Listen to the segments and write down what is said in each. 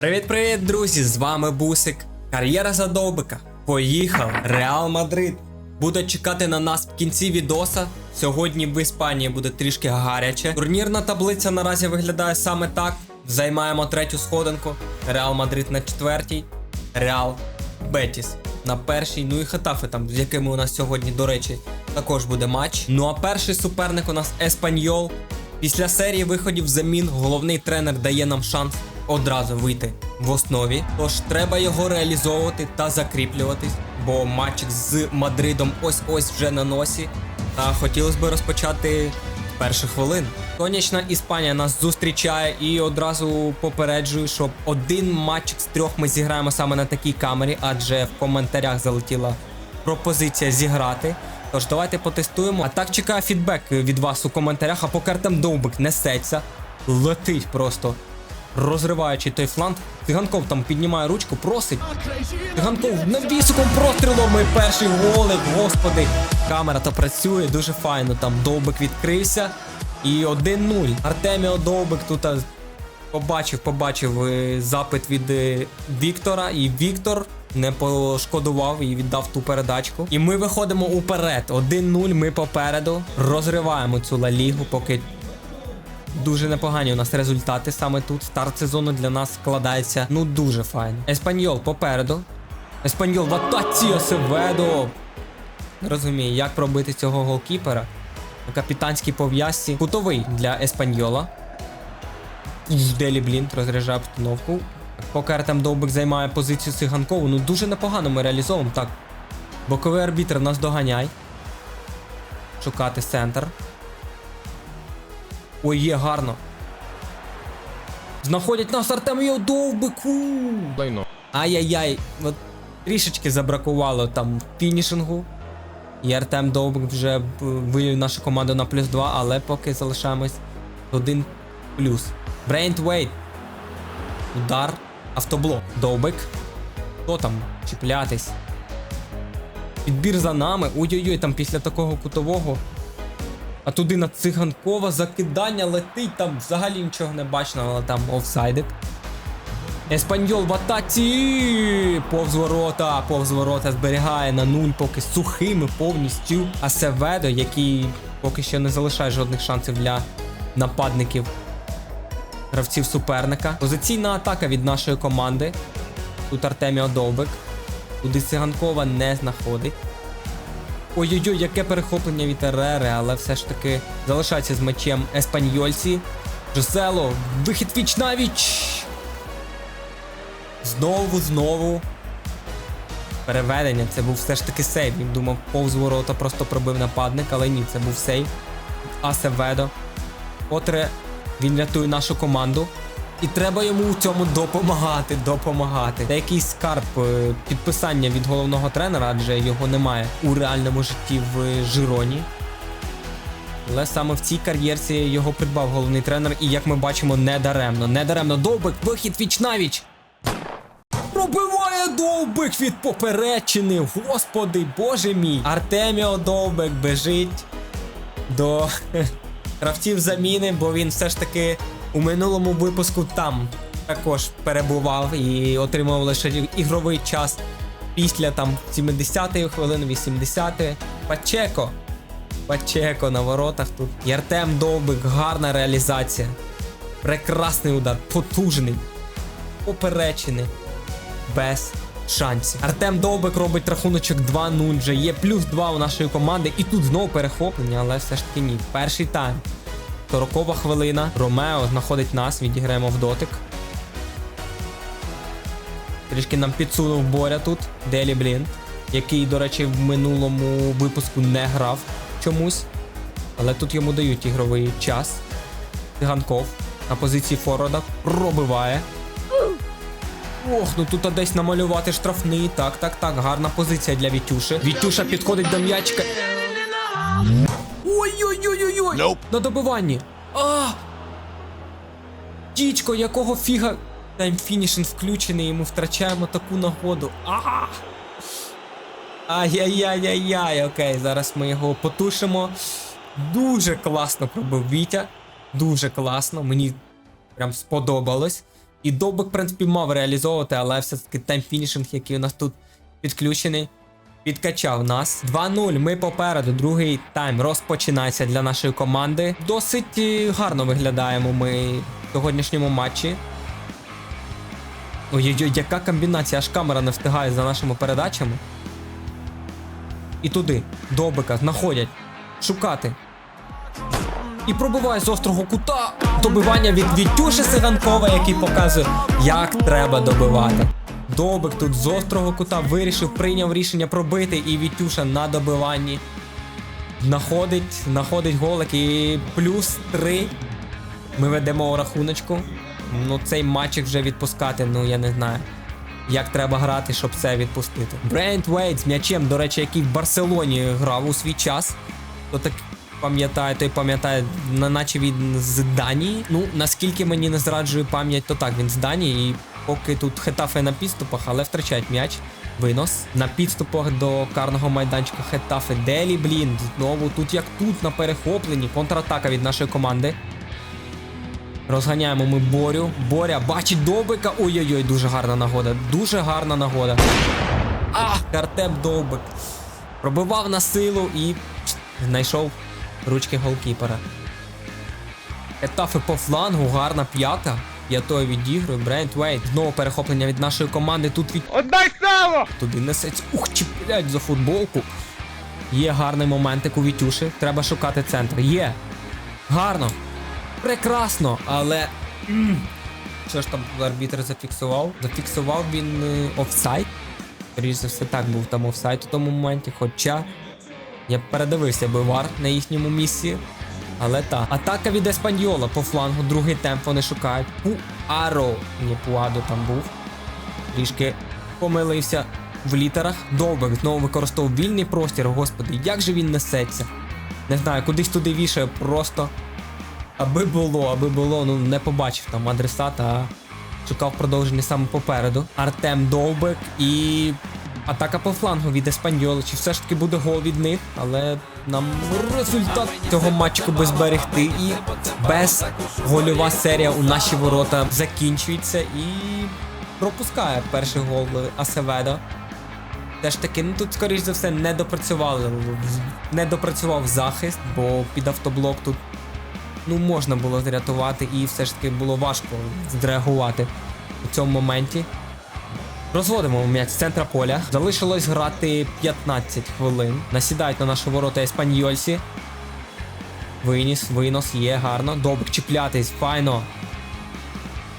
Привіт-привіт, друзі! З вами Бусик. Кар'єра задовбика. Поїхав. Реал Мадрид. Буде чекати на нас в кінці відоса. Сьогодні в Іспанії буде трішки гаряче. Турнірна таблиця наразі виглядає саме так. Займаємо третю сходинку. Реал Мадрид на четвертій. Реал Бетіс на першій. Ну і Хетафи там, з якими у нас сьогодні, до речі, також буде матч. Ну а перший суперник у нас Еспаньол. Після серії виходів замін головний тренер дає нам шанс одразу вийти в основі. Тож треба його реалізовувати та закріплюватись, бо матч з Мадридом ось-ось вже на носі. Та хотілося б розпочати перших хвилин. Сонячна Іспанія нас зустрічає і одразу попереджую, що один матч з трьох ми зіграємо саме на такій камері, адже в коментарях залетіла пропозиція зіграти. Тож давайте потестуємо. А так чекаю фідбек від вас у коментарях, а поки Артем Довбик несеться, летить просто. Розриваючи той фланг, Циганков там піднімає ручку, просить. Циганков навісиком прострілом і перший голик, господи. Камера то працює дуже файно. Там Довбик відкрився. І 1-0. Артеміо Довбик тут побачив, побачив е, запит від е, Віктора, і Віктор не пошкодував і віддав ту передачку. І ми виходимо уперед. 1-0, ми попереду. Розриваємо цю Ла Лігу, поки Дуже непогані у нас результати саме тут. Старт сезону для нас складається ну дуже файно. Еспаньол попереду. Еспаньол в атаці Осеведо. Розумію, як пробити цього голкіпера. На капітанській пов'язці. Кутовий для Еспаньола. Делі Блінт розряджає обстановку. Поки Артем Довбик займає позицію Циганкову, ну дуже непогано ми реалізовуємо. Так. Боковий арбітр нас доганяй. Шукати центр. Ой, є гарно. Знаходять нас Артемію Довбику. Лайно. Ай-яй-яй, от трішечки забракувало там фінішингу. І Артем Довбик вже вивів нашу команду на плюс 2, але поки залишаємось один плюс. Брейнт Вейт. Удар. Автоблок. Довбик. Хто там? Чіплятись. Підбір за нами. Ой-ой-ой, там після такого кутового. А туди на циганкова закидання летить, там взагалі нічого не бачно, але там офсайдик. Еспаньол в атаці! Повз ворота, повз ворота зберігає на нуль, поки сухими повністю. Асеведо, який поки що не залишає жодних шансів для нападників гравців суперника. Позиційна атака від нашої команди. Тут Артеміо Довбик. Туди циганкова не знаходить. Ой-ой-ой, яке перехоплення від Ерери, але все ж таки залишається з мечем еспаньольці. Жосело, вихід віч на віч. Знову, знову. Переведення, це був все ж таки сейв. Він думав, повз ворота просто пробив нападник, але ні, це був сейв. Асеведо. Котре він рятує нашу команду. І треба йому у цьому допомагати, допомагати. Це якийсь скарб е, підписання від головного тренера, адже його немає у реальному житті в Жироні. Але саме в цій кар'єрці його придбав головний тренер, і як ми бачимо, не даремно. Не. Довбик, вихід віч навіч. Пробиває Довбик від поперечини. Господи, боже мій. Артеміо Довбик біжить до гравців заміни, бо він все ж таки у минулому випуску там також перебував і отримав лише ігровий час після там 70-ї хвилини, 80-ї. Пачеко. Пачеко на воротах тут. І Артем Довбик, гарна реалізація. Прекрасний удар, потужний, поперечений, без шансів. Артем Довбик робить рахуночок 2-0. Вже є плюс 2 у нашої команди. І тут знову перехоплення, але все ж таки ні. Перший тайм. 40 хвилина. Ромео знаходить нас, відіграємо в дотик. Трішки нам підсунув Боря тут. Делі Блін. Який, до речі, в минулому випуску не грав чомусь. Але тут йому дають ігровий час. Циганков на позиції Форварда пробиває. Ох, ну тут десь намалювати штрафний. Так, так, так. Гарна позиція для Вітюши. Вітюша підходить до м'ячика. Ой-ой-ой-ой-ой! Nope. На добиванні. А! Дічко, якого фіга. Таймфінішинг включений, і ми втрачаємо таку нагоду. Ай-яй-яй-яй-яй, окей, зараз ми його потушимо. Дуже класно пробив Вітя. Дуже класно. Мені прям сподобалось. І Довбик, в принципі, мав реалізовувати, але все-таки тайм-фінішинг, який у нас тут підключений, підкачав нас. 2-0. Ми попереду. Другий тайм розпочинається для нашої команди. Досить е, гарно виглядаємо ми в сьогоднішньому матчі. Ой-ой-ой, яка комбінація, аж камера не встигає за нашими передачами. І туди, Добика, знаходять. Шукати. І пробиває з острого кута. Добивання від Вітюші Сиганкова, який показує, як треба добивати. Добик тут з острого кута вирішив, прийняв рішення пробити, і Вітюша на добиванні. Знаходить, знаходить голик і плюс 3. Ми ведемо у рахуночку. Ну, цей матчик вже відпускати, ну я не знаю. Як треба грати, щоб це відпустити. Брент Вейт з м'ячем, до речі, який в Барселоні грав у свій час. То так пам'ятає, той пам'ятає, наче він з Данії. Ну, наскільки мені не зраджує пам'ять, то так, він з Данії. І поки тут Хетафе на підступах, але втрачають м'яч. Винос. На підступах до карного майданчика Хетафе. Делі, блін. Знову тут як тут на перехопленні. Контратака від нашої команди. Розганяємо ми Борю. Боря бачить Довбика. Ой-ой-ой, дуже гарна нагода. Дуже гарна нагода. А, Картеп Довбик. Пробивав на силу і знайшов ручки голкіпера. Етафи по флангу, гарна п'ята. П'ятою відігрує. Брент Вейт. Знову перехоплення від нашої команди. Тут від Отдай сало! туди несеться. Ух, чіплять за футболку. Є гарний моментик у Вітюші. Треба шукати центр. Є. Гарно. Прекрасно, але. Що ж там арбітр зафіксував? Зафіксував він е, офсайд. Скоріше за все, так був там офсайд у тому моменті. Хоча я б передивився би вар на їхньому місці. Але так. Атака від Еспаньола по флангу, другий темп вони шукають. Пуаро. Ні, Пуадо там був. Трішки помилився в літерах. Довбек знову використовував вільний простір. Господи, як же він несеться? Не знаю, кудись туди вішає просто. Аби було, аби було, ну не побачив там адресата, а шукав продовження саме попереду. Артем Довбек і атака по флангу від Еспаньола. Чи все ж таки буде гол від них, але нам результат цього матчу би зберегти. І без гольова серія у наші ворота закінчується і пропускає перший гол Асеведо. Все ж таки, ну тут, скоріш за все, не допрацювали. Не допрацював захист, бо під автоблок тут ну, можна було зрятувати, і все ж таки було важко зреагувати у цьому моменті. Розводимо м'яч з центра поля. Залишилось грати 15 хвилин. Насідають на наші ворота еспаньольсі. Виніс, винос, є гарно. Добре, чіплятись, файно.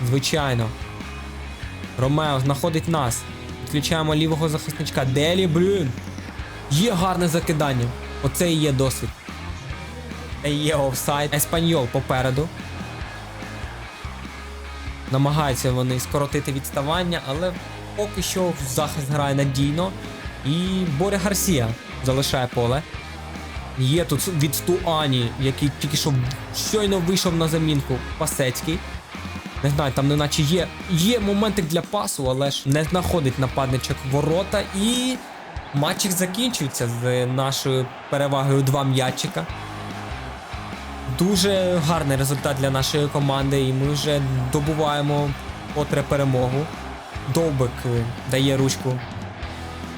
Звичайно. Ромео знаходить нас. Відключаємо лівого захисничка. Делі, блін. Є гарне закидання. Оце і є досвід. Це є офсайд. Еспаньол попереду. Намагаються вони скоротити відставання, але поки що захист грає надійно. І Боря Гарсія залишає поле. Є тут від Стуані, який тільки що щойно вийшов на замінку Пасецький. Не знаю, там неначе є, є моментик для пасу, але ж не знаходить нападничок ворота. І матчик закінчується з нашою перевагою два м'ячика. Дуже гарний результат для нашої команди, і ми вже добуваємо котре перемогу. Довбик е, дає ручку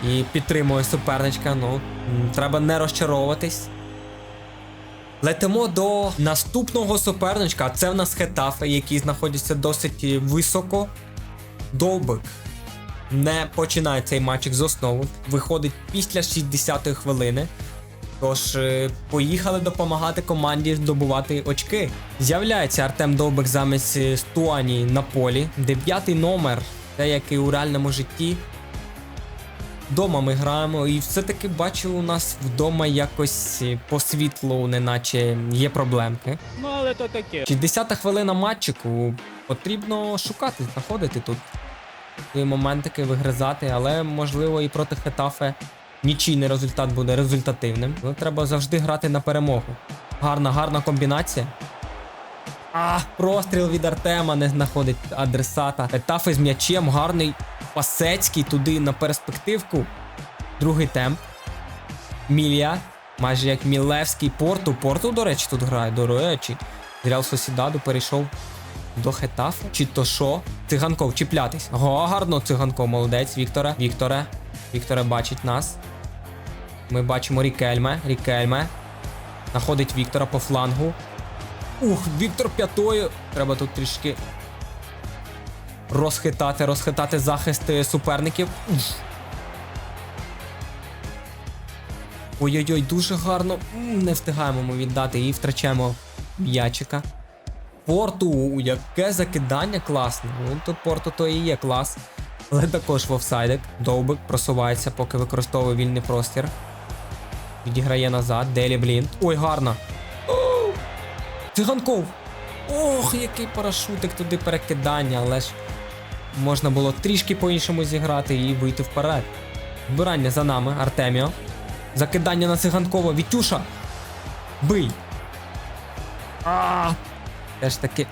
і підтримує суперничка. Ну, треба не розчаровуватись. Летимо до наступного суперничка. Це в нас Хетафе, який знаходиться досить е, високо. Довбик не починає цей матчик з основу. Виходить після 60-ї хвилини. Тож е, поїхали допомагати команді здобувати очки. З'являється Артем Довбик замість Стуані на полі. Дев'ятий номер, те, як і у реальному житті. Дома ми граємо, і все-таки бачу, у нас вдома якось по світлу, неначе є проблемки. Ну але то таке. 60-та хвилина матчику. Потрібно шукати, знаходити тут свої моментики, вигризати, але можливо і проти Хетафе нічийний результат буде результативним. Але треба завжди грати на перемогу. Гарна, гарна комбінація. А, простріл від Артема не знаходить адресата. Етафи з м'ячем, гарний Пасецький туди на перспективку. Другий темп. Мілія. Майже як Мілевський Порту. Порту, до речі, тут грає. До речі. З Реал Сосідаду перейшов До Хетафа? Чи то що? Циганков, чіплятись. Го, гарно циганков, молодець, Вікторе. Вікторе. Вікторе бачить нас. Ми бачимо Рікельме. Рікельме. Находить Віктора по флангу. Ух, Віктор п'ятою. Треба тут трішки розхитати, розхитати захист суперників. Ой-ой-ой, дуже гарно. Не встигаємо ми віддати і втрачаємо м'ячика. Порту, яке закидання класне. Ну, тут порту то і є клас. Але також в офсайдик. Довбик просувається, поки використовує вільний простір. Відіграє назад. Делі блін. Ой, гарно. Циганков! Ох, який парашутик туди перекидання, але ж можна було трішки по-іншому зіграти і вийти вперед. Вбирання за нами, Артеміо. Закидання на циганкова. Вітюша! Бий! А! Теж таки.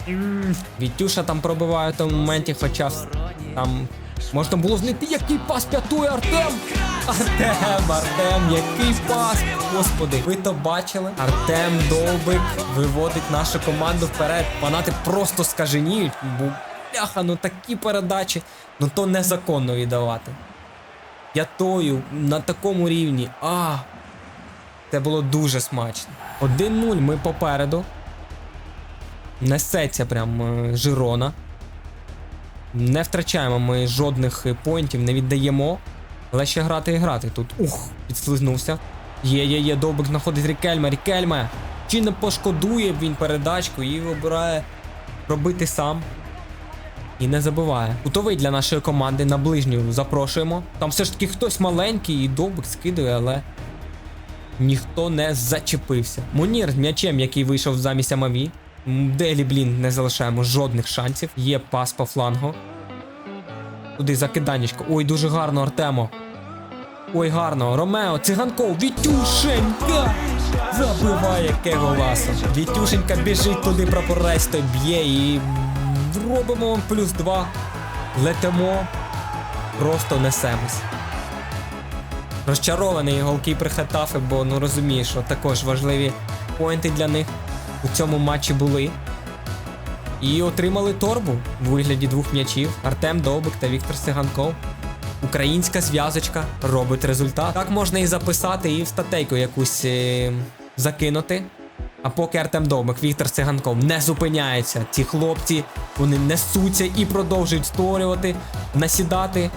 Вітюша там пробиває в тому моменті, хоча там можна було знайти який пас п'ятує Артем! Артем, Артем, який пас! Господи, ви то бачили? Артем Довбик виводить нашу команду вперед. Фанати просто скаженіють, бо бляха, ну такі передачі, ну то незаконно віддавати. П'ятою на такому рівні. А! Це було дуже смачно. 1-0 ми попереду. Несеться прям е, Жирона. Не втрачаємо ми жодних е, поінтів, не віддаємо. Але ще грати і грати тут. Ух, підслизнувся. Є, є, є, довбик знаходить Рікельме, Рікельме. Чи не пошкодує він передачку і обирає робити сам. І не забуває. Кутовий для нашої команди на ближню запрошуємо. Там все ж таки хтось маленький і довбик скидує, але ніхто не зачепився. Мунір з м'ячем, який вийшов замість Амаві. Делі, блін, не залишаємо жодних шансів. Є пас по флангу. Туди закиданечко. Ой, дуже гарно, Артемо. Ой, гарно. Ромео, циганков, Вітюшенька! Забиває яке голасо. Вітюшенька біжить туди, прапорець б'є і робимо плюс два. Летимо, просто несемось. Розчарований голкіпер Хетафи, бо ну розумієш, що також важливі поінти для них у цьому матчі були. І отримали торбу в вигляді двох м'ячів Артем Довбик та Віктор Сиганков. Українська зв'язочка робить результат. Так можна і записати, і в статейку якусь е, закинути. А поки Артем Довбик, Віктор Циганков не зупиняється. Ці хлопці вони несуться і продовжують створювати, насідати.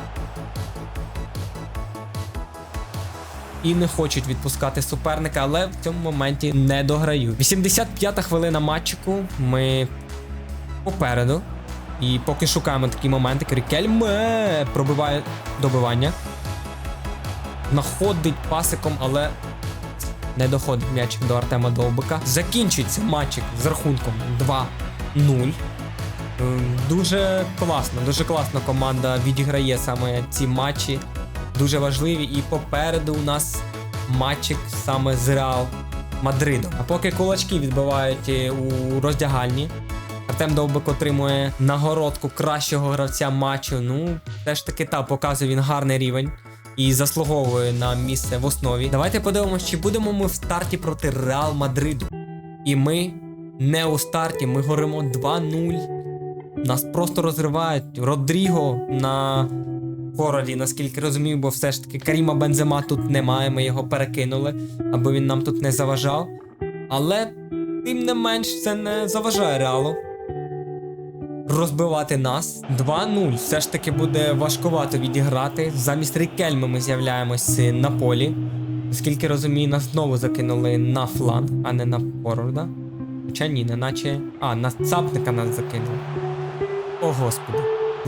І не хочуть відпускати суперника, але в цьому моменті не дограють. 85-та хвилина матчику. Ми попереду. І поки шукаємо такі моменти, Крікельме пробиває добивання. Находить пасиком, але не доходить м'яч до Артема Довбика. Закінчується матчик з рахунком 2-0. Ем, Дуже класно, дуже класно команда відіграє саме ці матчі. Дуже важливі. І попереду у нас матчик саме з Реал Мадридом. А поки кулачки відбивають е, у роздягальні, Артем Довбик отримує нагородку кращого гравця матчу. Ну, теж таки та показує він гарний рівень і заслуговує на місце в основі. Давайте подивимося, чи будемо ми в старті проти Реал Мадриду. І ми не у старті, ми горимо 2-0. Нас просто розривають. Родріго на хорорі, наскільки розумію, бо все ж таки Каріма Бензема тут немає, ми його перекинули, аби він нам тут не заважав. Але тим не менш це не заважає реалу. Розбивати нас 2-0. Все ж таки буде важкувато відіграти. Замість Рікельми ми з'являємось на полі. Наскільки розумію, нас знову закинули на фланг, а не на форварда. Хоча ні, не наче. А, на цапника нас закинули. О, господи.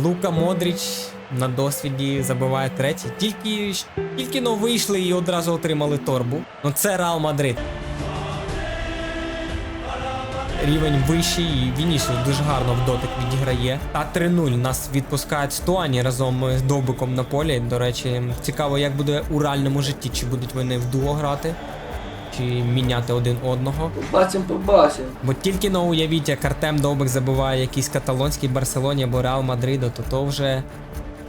Лука Модріч на досвіді забиває третій. Тільки, тільки но вийшли і одразу отримали торбу. Ну це Реал Мадрид. Рівень вищий, і Вінішіус дуже гарно в дотик відіграє. Та 3-0 нас відпускають Стуані разом з Довбиком на полі. До речі, цікаво, як буде у реальному житті, чи будуть вони в дуо грати, чи міняти один одного. Побачимо, побачимо. Бо тільки но уявіть, як Артем Довбик забиває якийсь каталонський Барселоні або Реал Мадриду, то то вже.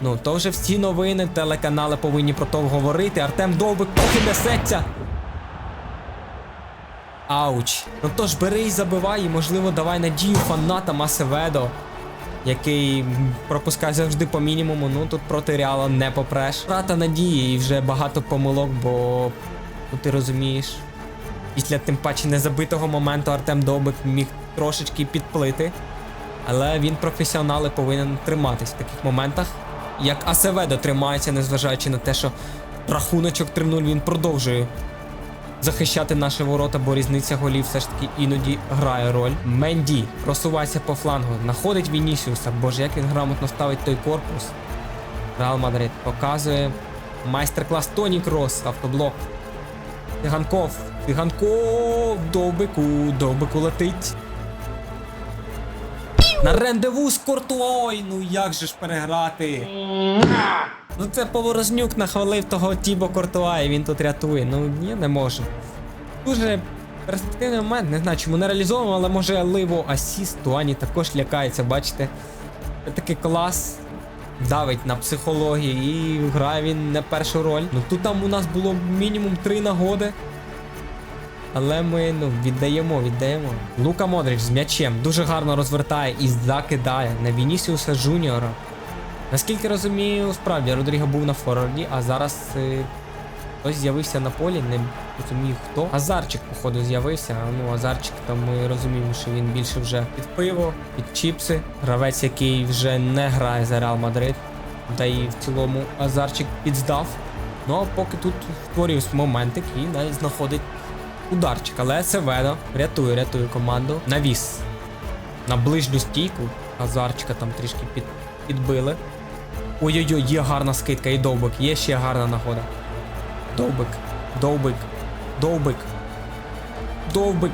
Ну, то вже всі новини, телеканали повинні про то говорити. Артем Довбик поки несеться. Ауч. Ну тож бери і забивай, і можливо давай надію фанатам Асеведо, який пропускає завжди по мінімуму. Ну тут проти Реала не попреш. Рата надії і вже багато помилок, бо ну, ти розумієш. Після тим паче незабитого моменту Артем Довбик міг трошечки підплити. Але він професіонал і повинен триматись в таких моментах. Як Асеведо тримається, незважаючи на те, що рахуночок 3-0 він продовжує захищати наші ворота, бо різниця голів все ж таки іноді грає роль. Менді просувається по флангу, знаходить Вінісіуса. Боже, як він грамотно ставить той корпус. Реал Мадрид показує майстер-клас Тоні Крос, автоблок. Тиганков, Тиганков, довбику, довбику летить. На рендеву з Кортуой, ну як же ж переграти? Ну це Поворознюк нахвалив того Тібо Кортуа, і він тут рятує. Ну ні, не можу. Дуже перспективний момент, не знаю, чому не реалізовано, але може ливо асіст, Туані також лякається, бачите. Це такий клас. Давить на психології і грає він не першу роль. Ну тут там у нас було мінімум три нагоди. Але ми ну, віддаємо, віддаємо. Лука Модрич з м'ячем дуже гарно розвертає і закидає на Вінісіуса Жуніора. Наскільки розумію, справді Родріго був на форварді, а зараз е, хтось з'явився на полі, не розумію хто. Азарчик, походу, з'явився. Ну, Азарчик, там ми розуміємо, що він більше вже під пиво, під чіпси. Гравець, який вже не грає за Реал Мадрид. Та і в цілому Азарчик підздав. Ну а поки тут створюється моментик і навіть знаходить ударчик. Але Севедо рятує, рятує команду. Навіс на ближню стійку. Азарчика там трішки під, підбили. Ой-ой-ой, є гарна скидка і довбик, є ще гарна нагода. Довбик, довбик, довбик, довбик.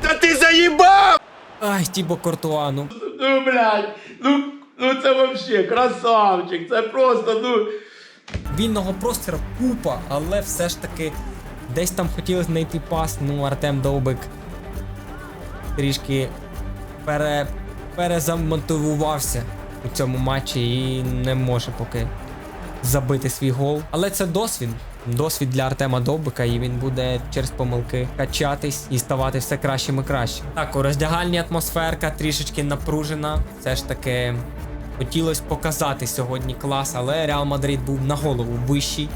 Та ти заїбав! Ай, Тібо Кортуа, ну. Ну, блядь, ну, ну це вообще красавчик, це просто, ну. Вільного простору купа, але все ж таки десь там хотіли знайти пас. Ну, Артем Довбик трішки пере, перезамотивувався у цьому матчі і не може поки забити свій гол. Але це досвід. Досвід для Артема Довбика, і він буде через помилки качатись і ставати все кращим і кращим. Так, у роздягальні атмосферка трішечки напружена. Все ж таки хотілося показати сьогодні клас, але Реал Мадрид був на голову вищий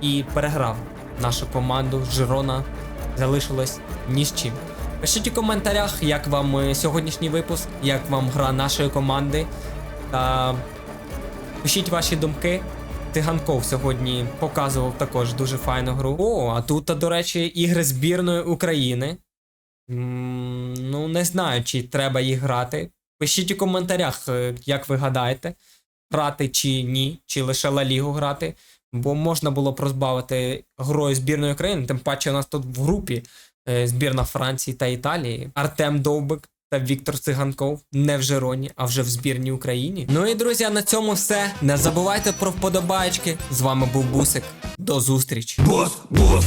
і переграв нашу команду. Жирона залишилось ні з чим. Пишіть у коментарях, як вам е, сьогоднішній випуск, як вам гра нашої команди. Та пишіть ваші думки. Тиганков сьогодні показував також дуже файну гру. О, а тут, до речі, ігри збірної України. Ну, не знаю, чи треба їх грати. Пишіть у коментарях, е, як ви гадаєте, грати чи ні, чи лише Ла Лігу грати. Бо можна було прозбавити грою збірної України, тим паче у нас тут в групі е, збірна Франції та Італії. Артем Довбик та Віктор Циганков не в Жероні, а вже в збірній Україні. Ну і друзі, на цьому все. Не забувайте про вподобайки. З вами був Бусик. До зустрічі. Бос, бос.